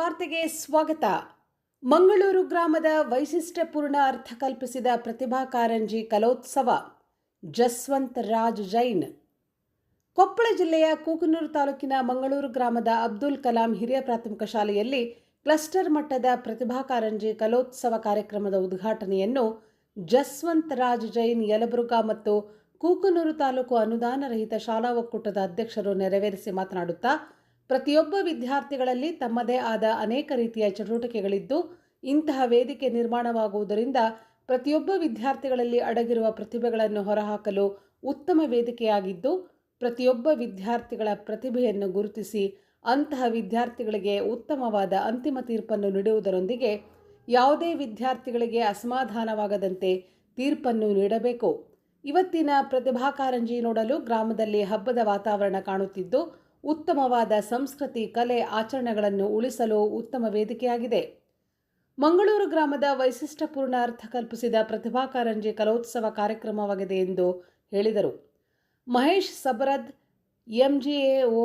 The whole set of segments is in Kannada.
ವಾರ್ತೆಗೆ ಸ್ವಾಗತ. ಮಂಗಳೂರು ಗ್ರಾಮದ ವೈಶಿಷ್ಟ್ಯಪೂರ್ಣ ಅರ್ಥ ಕಲ್ಪಿಸಿದ ಪ್ರತಿಭಾ ಕಾರಂಜಿ ಕಲೋತ್ಸವ. ಜಸ್ವಂತ್ ರಾಜ್ ಜೈನ್. ಕೊಪ್ಪಳ ಜಿಲ್ಲೆಯ ಕೂಕನೂರು ತಾಲೂಕಿನ ಮಂಗಳೂರು ಗ್ರಾಮದ ಅಬ್ದುಲ್ ಕಲಾಂ ಹಿರಿಯ ಪ್ರಾಥಮಿಕ ಶಾಲೆಯಲ್ಲಿ ಕ್ಲಸ್ಟರ್ ಮಟ್ಟದ ಪ್ರತಿಭಾ ಕಾರಂಜಿ ಕಲೋತ್ಸವ ಕಾರ್ಯಕ್ರಮದ ಉದ್ಘಾಟನೆಯನ್ನು ಜಸ್ವಂತ್ ರಾಜ್ ಜೈನ್ ಯಲಬುರ್ಗಾ ಮತ್ತು ಕೂಕನೂರು ತಾಲೂಕು ಅನುದಾನ ರಹಿತ ಶಾಲಾ ಒಕ್ಕೂಟದ ಅಧ್ಯಕ್ಷರು ನೆರವೇರಿಸಿ ಮಾತನಾಡುತ್ತಾ ಪ್ರತಿಯೊಬ್ಬ ವಿದ್ಯಾರ್ಥಿಗಳಲ್ಲಿ ತಮ್ಮದೇ ಆದ ಅನೇಕ ರೀತಿಯ ಚಟುವಟಿಕೆಗಳಿದ್ದು, ಇಂತಹ ವೇದಿಕೆ ನಿರ್ಮಾಣವಾಗುವುದರಿಂದ ಪ್ರತಿಯೊಬ್ಬ ವಿದ್ಯಾರ್ಥಿಗಳಲ್ಲಿ ಅಡಗಿರುವ ಪ್ರತಿಭೆಗಳನ್ನು ಹೊರಹಾಕಲು ಉತ್ತಮ ವೇದಿಕೆಯಾಗಿದ್ದು, ಪ್ರತಿಯೊಬ್ಬ ವಿದ್ಯಾರ್ಥಿಗಳ ಪ್ರತಿಭೆಯನ್ನು ಗುರುತಿಸಿ ಅಂತಹ ವಿದ್ಯಾರ್ಥಿಗಳಿಗೆ ಉತ್ತಮವಾದ ಅಂತಿಮ ತೀರ್ಪನ್ನು ನೀಡುವುದರೊಂದಿಗೆ ಯಾವುದೇ ವಿದ್ಯಾರ್ಥಿಗಳಿಗೆ ಅಸಮಾಧಾನವಾಗದಂತೆ ತೀರ್ಪನ್ನು ನೀಡಬೇಕು. ಇವತ್ತಿನ ಪ್ರತಿಭಾ ಕಾರಂಜಿ ನೋಡಲು ಗ್ರಾಮದಲ್ಲಿ ಹಬ್ಬದ ವಾತಾವರಣ ಕಾಣುತ್ತಿದ್ದು ಉತ್ತಮವಾದ ಸಂಸ್ಕೃತಿ, ಕಲೆ, ಆಚರಣೆಗಳನ್ನು ಉಳಿಸಲು ಉತ್ತಮ ವೇದಿಕೆಯಾಗಿದೆ. ಮಂಗಳೂರು ಗ್ರಾಮದ ವೈಶಿಷ್ಟ್ಯಪೂರ್ಣ ಅರ್ಥ ಕಲ್ಪಿಸಿದ ಪ್ರತಿಭಾ ಕಾರಂಜಿ ಕಲೋತ್ಸವ ಕಾರ್ಯಕ್ರಮವಾಗಿದೆ ಎಂದು ಹೇಳಿದರು. ಮಹೇಶ್ ಸಬರದ್, ಎಂಜಿಎಒ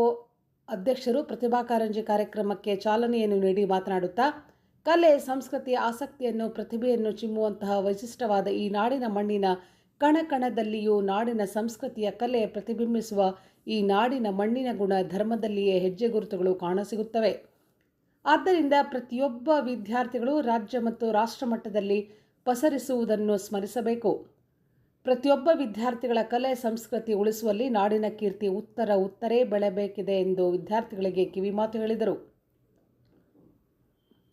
ಅಧ್ಯಕ್ಷರು ಪ್ರತಿಭಾ ಕಾರಂಜಿ ಕಾರ್ಯಕ್ರಮಕ್ಕೆ ಚಾಲನೆಯನ್ನು ನೀಡಿ ಮಾತನಾಡುತ್ತಾ, ಕಲೆ, ಸಂಸ್ಕೃತಿ, ಆಸಕ್ತಿಯನ್ನು, ಪ್ರತಿಭೆಯನ್ನು ಚಿಮ್ಮುವಂತಹ ವೈಶಿಷ್ಟ್ಯವಾದ ಈ ನಾಡಿನ ಮಣ್ಣಿನ ಕಣಕಣದಲ್ಲಿಯೂ ನಾಡಿನ ಸಂಸ್ಕೃತಿಯ ಕಲೆ ಪ್ರತಿಬಿಂಬಿಸುವ ಈ ನಾಡಿನ ಮಣ್ಣಿನ ಗುಣ ಧರ್ಮದಲ್ಲಿಯೇ ಹೆಜ್ಜೆ ಗುರುತುಗಳು ಕಾಣಸಿಗುತ್ತವೆ. ಆದ್ದರಿಂದ ಪ್ರತಿಯೊಬ್ಬ ವಿದ್ಯಾರ್ಥಿಗಳು ರಾಜ್ಯ ಮತ್ತು ರಾಷ್ಟ್ರ ಮಟ್ಟದಲ್ಲಿ ಪಸರಿಸುವುದನ್ನು ಸ್ಮರಿಸಬೇಕು. ಪ್ರತಿಯೊಬ್ಬ ವಿದ್ಯಾರ್ಥಿಗಳ ಕಲೆ, ಸಂಸ್ಕೃತಿ ಉಳಿಸುವಲ್ಲಿ ನಾಡಿನ ಕೀರ್ತಿ ಉತ್ತರ ಉತ್ತರೇ ಬೆಳೆಬೇಕಿದೆ ಎಂದು ವಿದ್ಯಾರ್ಥಿಗಳಿಗೆ ಕಿವಿಮಾತು ಹೇಳಿದರು.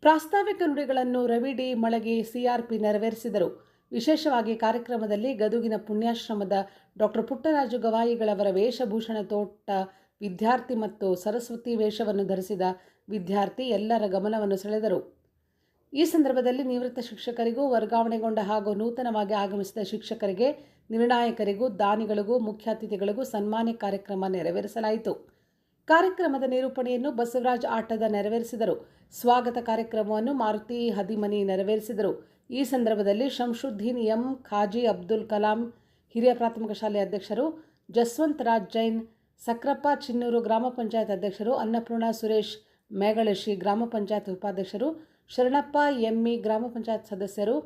ಪ್ರಾಸ್ತಾವಿಕ ನುಡಿಗಳನ್ನು ರವಿ ಡಿ ಮಳಗಿ ಸಿಆರ್ಪಿ ನೆರವೇರಿಸಿದರು. ವಿಶೇಷವಾಗಿ ಕಾರ್ಯಕ್ರಮದಲ್ಲಿ ಗದುಗಿನ ಪುಣ್ಯಾಶ್ರಮದ ಡಾಕ್ಟರ್ ಪುಟ್ಟರಾಜು ಗವಾಯಿಗಳವರ ವೇಷಭೂಷಣ ತೋಟ, ವಿದ್ಯಾರ್ಥಿ ಮತ್ತು ಸರಸ್ವತಿ ವೇಷವನ್ನು ಧರಿಸಿದ ವಿದ್ಯಾರ್ಥಿ ಎಲ್ಲರ ಗಮನವನ್ನು ಸೆಳೆದರು. ಈ ಸಂದರ್ಭದಲ್ಲಿ ನಿವೃತ್ತ ಶಿಕ್ಷಕರಿಗೂ ವರ್ಗಾವಣೆಗೊಂಡ ಹಾಗೂ ನೂತನವಾಗಿ ಆಗಮಿಸಿದ ಶಿಕ್ಷಕರಿಗೆ, ನಿರ್ಣಾಯಕರಿಗೂ, ದಾನಿಗಳಿಗೂ ಮುಖ್ಯ ಅತಿಥಿಗಳಿಗೂ ಸನ್ಮಾನ ಕಾರ್ಯಕ್ರಮ ನೆರವೇರಿಸಲಾಯಿತು. ಕಾರ್ಯಕ್ರಮದ ನಿರೂಪಣೆಯನ್ನು ಬಸವರಾಜ್ ಆಟದ ನೆರವೇರಿಸಿದರು. ಸ್ವಾಗತ ಕಾರ್ಯಕ್ರಮವನ್ನು ಮಾರುತಿ ಹದಿಮನಿ ನೆರವೇರಿಸಿದರು. ಈ ಸಂದರ್ಭದಲ್ಲಿ ಶಂಶುದ್ದೀನ್ ಎಂ ಖಾಜಿ ಅಬ್ದುಲ್ ಕಲಾಂ ಹಿರಿಯ ಪ್ರಾಥಮಿಕ ಶಾಲೆ ಅಧ್ಯಕ್ಷರು ಜಸ್ವಂತ್ ರಾಜ್ ಜೈನ್, ಸಕ್ರಪ್ಪ ಚಿನ್ನೂರು ಗ್ರಾಮ ಪಂಚಾಯತ್ ಅಧ್ಯಕ್ಷರು ಅನ್ನಪೂರ್ಣ ಸುರೇಶ್ ಮೇಗಳಶಿ ಗ್ರಾಮ ಪಂಚಾಯತ್ ಉಪಾಧ್ಯಕ್ಷರು ಶರಣಪ್ಪ ಎಮ್ಮಿ ಗ್ರಾಮ ಪಂಚಾಯತ್ ಸದಸ್ಯರು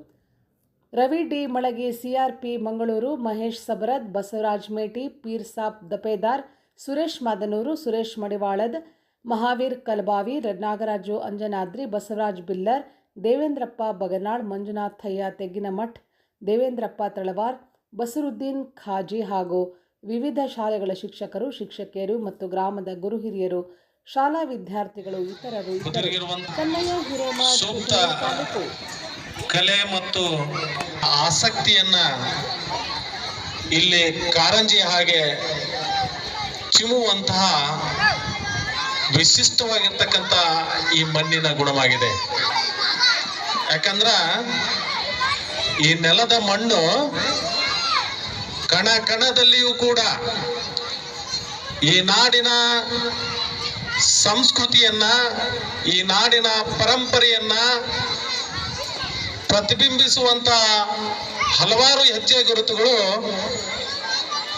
ರವಿ ಡಿ ಮಳಗಿ ಸಿಆರ್ಪಿ ಮಂಗಳೂರು, ಮಹೇಶ್ ಸಬರದ್ ಬಸವರಾಜ್ ಮೇಟಿ, ಪೀರ್ ಸಾಬ್ ದಪೇದಾರ್, ಸುರೇಶ್ ಮಾದನೂರು, ಸುರೇಶ್ ಮಡಿವಾಳದ್, ಮಹಾವೀರ್ ಕಲಬಾವಿ ನಾಗರಾಜು ಅಂಜನಾದ್ರಿ, ಬಸವರಾಜ್ ಬಿಲ್ಲರ್ ದೇವೇಂದ್ರಪ್ಪ ಬಗನಾಳ್ ಮಂಜುನಾಥಯ್ಯ ತೆಗ್ಗಿನಮಠ್ ದೇವೇಂದ್ರಪ್ಪ ತಳವಾರ್ ಬಸರುದ್ದೀನ್ ಖಾಜಿ ಹಾಗೂ ವಿವಿಧ ಶಾಲೆಗಳ ಶಿಕ್ಷಕರು ಶಿಕ್ಷಕಿಯರು ಮತ್ತು ಗ್ರಾಮದ ಗುರು ಹಿರಿಯರು ಶಾಲಾ ವಿದ್ಯಾರ್ಥಿಗಳು ಇತರರು ಕನ್ನಯ್ಯ ತಾಲೂಕು. ಕಲೆ ಮತ್ತು ಆಸಕ್ತಿಯನ್ನ ಇಲ್ಲಿ ಕಾರಂಜಿ ಹಾಗೆ ಚಿಮ್ಮುವಂತಹ ವಿಶಿಷ್ಟವಾಗಿರ್ತಕ್ಕಂಥ ಈ ಮಣ್ಣಿನ ಗುಣವಾಗಿದೆ. ಯಾಕಂದ್ರ ಈ ನೆಲದ ಮಣ್ಣು ಕಣ ಕಣದಲ್ಲಿಯೂ ಕೂಡ ಈ ನಾಡಿನ ಸಂಸ್ಕೃತಿಯನ್ನ, ಈ ನಾಡಿನ ಪರಂಪರೆಯನ್ನ ಪ್ರತಿಬಿಂಬಿಸುವಂತ ಹಲವಾರು ಹೆಜ್ಜೆ ಗುರುತುಗಳು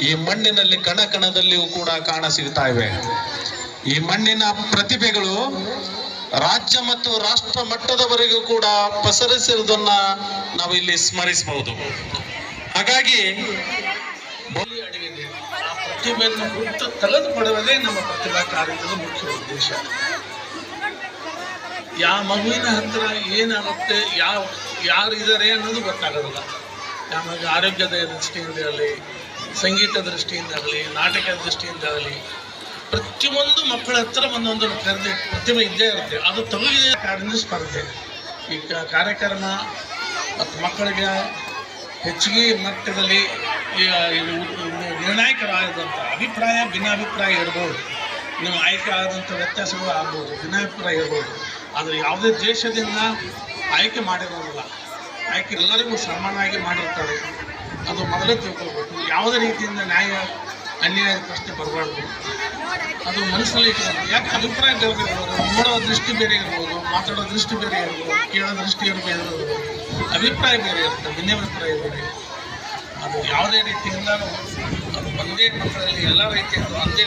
ಈ ಮಣ್ಣಿನಲ್ಲಿ ಕಣ ಕಣದಲ್ಲಿಯೂ ಕೂಡ ಕಾಣ ಸಿಗ್ತಾ ಇವೆ. ಈ ಮಣ್ಣಿನ ಪ್ರತಿಭೆಗಳು ರಾಜ್ಯ ಮತ್ತು ರಾಷ್ಟ್ರ ಮಟ್ಟದವರೆಗೂ ಕೂಡ ಪಸರಿಸಿರುವುದನ್ನ ನಾವು ಇಲ್ಲಿ ಸ್ಮರಿಸಬಹುದು. ಹಾಗಾಗಿ ಪ್ರತಿಭೆಯನ್ನು ಹುಟ್ಟು ನಮ್ಮ ಪ್ರತಿಭಾ ಕಾರ್ಯದ ಮುಖ್ಯ ಉದ್ದೇಶ. ಯಾವ ಮಗುವಿನ ಹತ್ರ ಏನಾಗುತ್ತೆ ಯಾವ ಯಾರು ಇದ್ದಾರೆ ಅನ್ನೋದು ಗೊತ್ತಾಗೋದಿಲ್ಲ. ಯಾವ ಆರೋಗ್ಯದ ದೃಷ್ಟಿಯಿಂದ ಇರಲಿ ಸಂಗೀತ ದೃಷ್ಟಿಯಿಂದ ಆಗಲಿ ನಾಟಕದ ದೃಷ್ಟಿಯಿಂದ ಆಗಲಿ ಪ್ರತಿಯೊಂದು ಮಕ್ಕಳ ಹತ್ರ ಒಂದೊಂದು ಕರೆದಿ ಪ್ರತಿಭೆ ಇದ್ದೇ ಇರುತ್ತೆ. ಅದು ತಗುಲಿದೆ ಕಾರಣ ಸ್ಪರ್ಧೆ. ಈ ಕಾರ್ಯಕ್ರಮ ಮತ್ತು ಮಕ್ಕಳಿಗೆ ಹೆಚ್ಚಿಗೆ ಮಟ್ಟದಲ್ಲಿ ನಿರ್ಣಾಯಕವಾದಂಥ ಅಭಿಪ್ರಾಯ, ಭಿನ್ನಾಭಿಪ್ರಾಯ ಇರ್ಬೋದು. ನಿಮ್ಮ ಆಯ್ಕೆ ಆದಂಥ ವ್ಯತ್ಯಾಸಗಳು ಆಗ್ಬೋದು, ಭಿನ್ನಾಭಿಪ್ರಾಯ ಇರ್ಬೋದು. ಆದರೆ ಯಾವುದೇ ದೇಶದಿಂದ ಆಯ್ಕೆ ಮಾಡಿರೋದಿಲ್ಲ. ಆಯ್ಕೆ ಎಲ್ಲರಿಗೂ ಸಮಾನವಾಗಿ ಮಾಡಿರ್ತಾರೆ. ಅದು ಮೊದಲೇ ತಿಳ್ಕೊಳ್ಬೇಕು. ಯಾವುದೇ ರೀತಿಯಿಂದ ನ್ಯಾಯ ಅನ್ಯಾಯದ ಪ್ರಶ್ನೆ ಬರಬಾರ್ದು. ಅದು ಮನಸ್ಸಲ್ಲಿ ಯಾಕೆ ಅಭಿಪ್ರಾಯ ಬೇರೆ ನೋಡೋ ದೃಷ್ಟಿ ಬೇರೆ ಇರ್ಬೋದು, ಮಾತಾಡೋ ದೃಷ್ಟಿ ಬೇರೆ ಇರ್ಬೋದು, ಕೇಳೋ ದೃಷ್ಟಿ ಬೇರೆ ಇರ್ಬೋದು, ಅಭಿಪ್ರಾಯ ಬೇರೆ ಇರುತ್ತೆ, ಭಿನ್ನಾಭಿಪ್ರಾಯ ಬೇರೆ. ಅದು ಯಾವುದೇ ರೀತಿಯಿಂದ ಅದು ಒಂದೇ ಮಕ್ಕಳಲ್ಲಿ ಎಲ್ಲ ರೀತಿಯ ಒಂದೇ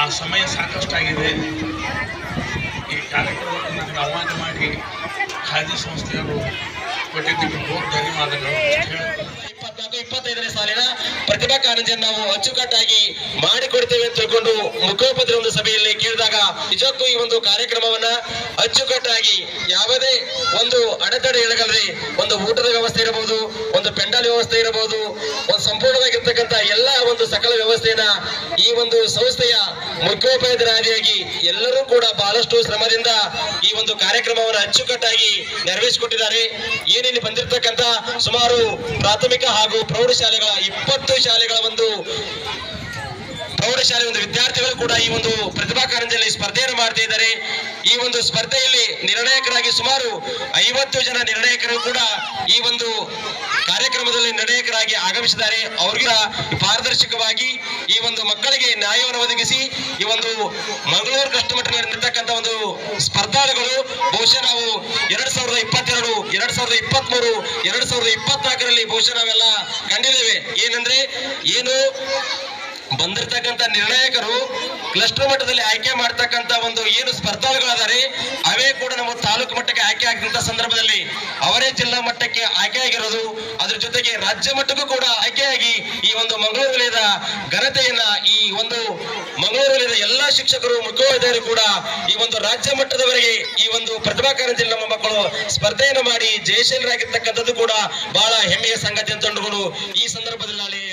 ಆ ಸಮಯ ಸಾಕಷ್ಟು ಆಗಿದೆ ಈ ಕಾರ್ಯಕ್ರಮಕ್ಕೆ ನನಗೆ ಆಹ್ವಾನ ಮಾಡಿ ಖಾದಿ ಸಂಸ್ಥೆಯವರು ಇಪ್ಪತ್ತೈದನೇ ಸಾಲಿನ ಪ್ರತಿಭಾ ಕಾರಂಜಿಯನ್ನು ನಾವು ಅಚ್ಚುಕಟ್ಟಾಗಿ ಮಾಡಿಕೊಡ್ತೇವೆ ಅಂತ ತಿಳ್ಕೊಂಡು ಮುಖೋಪದ್ರ ಒಂದು ಸಭೆಯಲ್ಲಿ ಕೇಳಿದಾಗ ನಿಜಕ್ಕೂ ಈ ಒಂದು ಕಾರ್ಯಕ್ರಮವನ್ನ ಅಚ್ಚುಕಟ್ಟಾಗಿ ಯಾವುದೇ ಒಂದು ಅಡೆತಡೆ ಇರಗಲ್ರಿ, ಒಂದು ಊಟದ ವ್ಯವಸ್ಥೆ ಇರಬಹುದು, ಒಂದು ಪೆಂಡಾಲ್ ವ್ಯವಸ್ಥೆ ಇರಬಹುದು, ಒಂದು ಸಂಪೂರ್ಣವಾಗಿರ್ತಕ್ಕಂಥ ಎಲ್ಲ ಒಂದು ಸಕಲ ವ್ಯವಸ್ಥೆಯನ್ನ ಈ ಒಂದು ಸಂಸ್ಥೆಯ ಮುಖ್ಯೋಪಾಧ್ಯಾಯರಾಗಿ ಎಲ್ಲರೂ ಕೂಡ ಬಹಳಷ್ಟು ಶ್ರಮದಿಂದ ಈ ಒಂದು ಕಾರ್ಯಕ್ರಮವನ್ನು ಅಚ್ಚುಕಟ್ಟಾಗಿ ನೆರವೇರಿಸಿಕೊಟ್ಟಿದ್ದಾರೆ. ಏನೇನು ಬಂದಿರತಕ್ಕಂತ ಸುಮಾರು ಪ್ರಾಥಮಿಕ ಹಾಗೂ ಪ್ರೌಢಶಾಲೆಗಳ ಇಪ್ಪತ್ತು ಶಾಲೆಗಳ ಒಂದು ಪ್ರೌಢಶಾಲೆ ಒಂದು ವಿದ್ಯಾರ್ಥಿಗಳು ಕೂಡ ಈ ಒಂದು ಪ್ರತಿಭಾ ಕಾರಂಜಿಯಲ್ಲಿ ಸ್ಪರ್ಧೆಯನ್ನು ಮಾಡ್ತಾ ಇದ್ದಾರೆ. ಈ ಒಂದು ಸ್ಪರ್ಧೆಯಲ್ಲಿ ನಿರ್ಣಾಯಕರಾಗಿ ಸುಮಾರು ಐವತ್ತು ಜನ ನಿರ್ಣಾಯಕರು ಕೂಡ ಈ ಒಂದು ಕಾರ್ಯಕ್ರಮದಲ್ಲಿ ನಿರ್ಣಾಯಕರಾಗಿ ಆಗಮಿಸಿದ್ದಾರೆ. ಅವ್ರಿಗೆ ಪಾರದರ್ಶಕವಾಗಿ ಈ ಒಂದು ಮಕ್ಕಳಿಗೆ ನ್ಯಾಯವನ್ನು ಒದಗಿಸಿ ಈ ಒಂದು ಮಂಗಳೂರು ಕಷ್ಟಮಟ್ಟದಲ್ಲಿ ನಡೆತಕ್ಕಂಥ ಒಂದು ಸ್ಪರ್ಧಾಳುಗಳು, ಬಹುಶಃ ನಾವು ಎರಡ್ ಸಾವಿರದ ಇಪ್ಪತ್ತೆರಡು, ಎರಡ್ ಸಾವಿರದ ಇಪ್ಪತ್ತ್ ಮೂರು ಎರಡ್ ಸಾವಿರದ ಇಪ್ಪತ್ನಾಲ್ಕರಲ್ಲಿ ಬಹುಶಃ ನಾವೆಲ್ಲ ಕಂಡಿದ್ದೇವೆ. ಏನಂದ್ರೆ, ಏನು ಬಂದಿರತಕ್ಕಂತ ನಿರ್ಣಾಯಕರು ಕ್ಲಸ್ಟರ್ ಮಟ್ಟದಲ್ಲಿ ಆಯ್ಕೆ ಮಾಡ್ತಕ್ಕಂತ ಒಂದು ಏನು ಸ್ಪರ್ಧಾಳುಗಳಾದರೆ ಅವೇ ಕೂಡ ನಮ್ಮ ತಾಲೂಕು ಮಟ್ಟಕ್ಕೆ ಆಯ್ಕೆ ಆಗಿದ್ದ ಸಂದರ್ಭದಲ್ಲಿ ಅವರೇ ಜಿಲ್ಲಾ ಮಟ್ಟಕ್ಕೆ ಆಯ್ಕೆ ಆಗಿರೋದು. ಅದ್ರ ಜೊತೆಗೆ ರಾಜ್ಯ ಮಟ್ಟಕ್ಕೂ ಕೂಡ ಆಯ್ಕೆಯಾಗಿ ಈ ಒಂದು ಮಂಗಳೂರು ವಲಯದ ಘನತೆಯನ್ನ ಈ ಒಂದು ಮಂಗಳೂರು ವಲಯದ ಎಲ್ಲಾ ಶಿಕ್ಷಕರು ಮುಖ್ಯೋಪಾಧ್ಯಾಯರು ಕೂಡ ಈ ಒಂದು ರಾಜ್ಯ ಮಟ್ಟದವರೆಗೆ ಈ ಒಂದು ಪ್ರತಿಭಾ ಕಾರಂಜಿಯಲ್ಲಿ ನಮ್ಮ ಮಕ್ಕಳು ಸ್ಪರ್ಧೆಯನ್ನು ಮಾಡಿ ಜಯಶೀಲರಾಗಿರ್ತಕ್ಕಂಥದ್ದು ಕೂಡ ಬಹಳ ಹೆಮ್ಮೆಯ ಸಂಗತಿ ಅಂತ ಈ ಸಂದರ್ಭದಲ್ಲಿ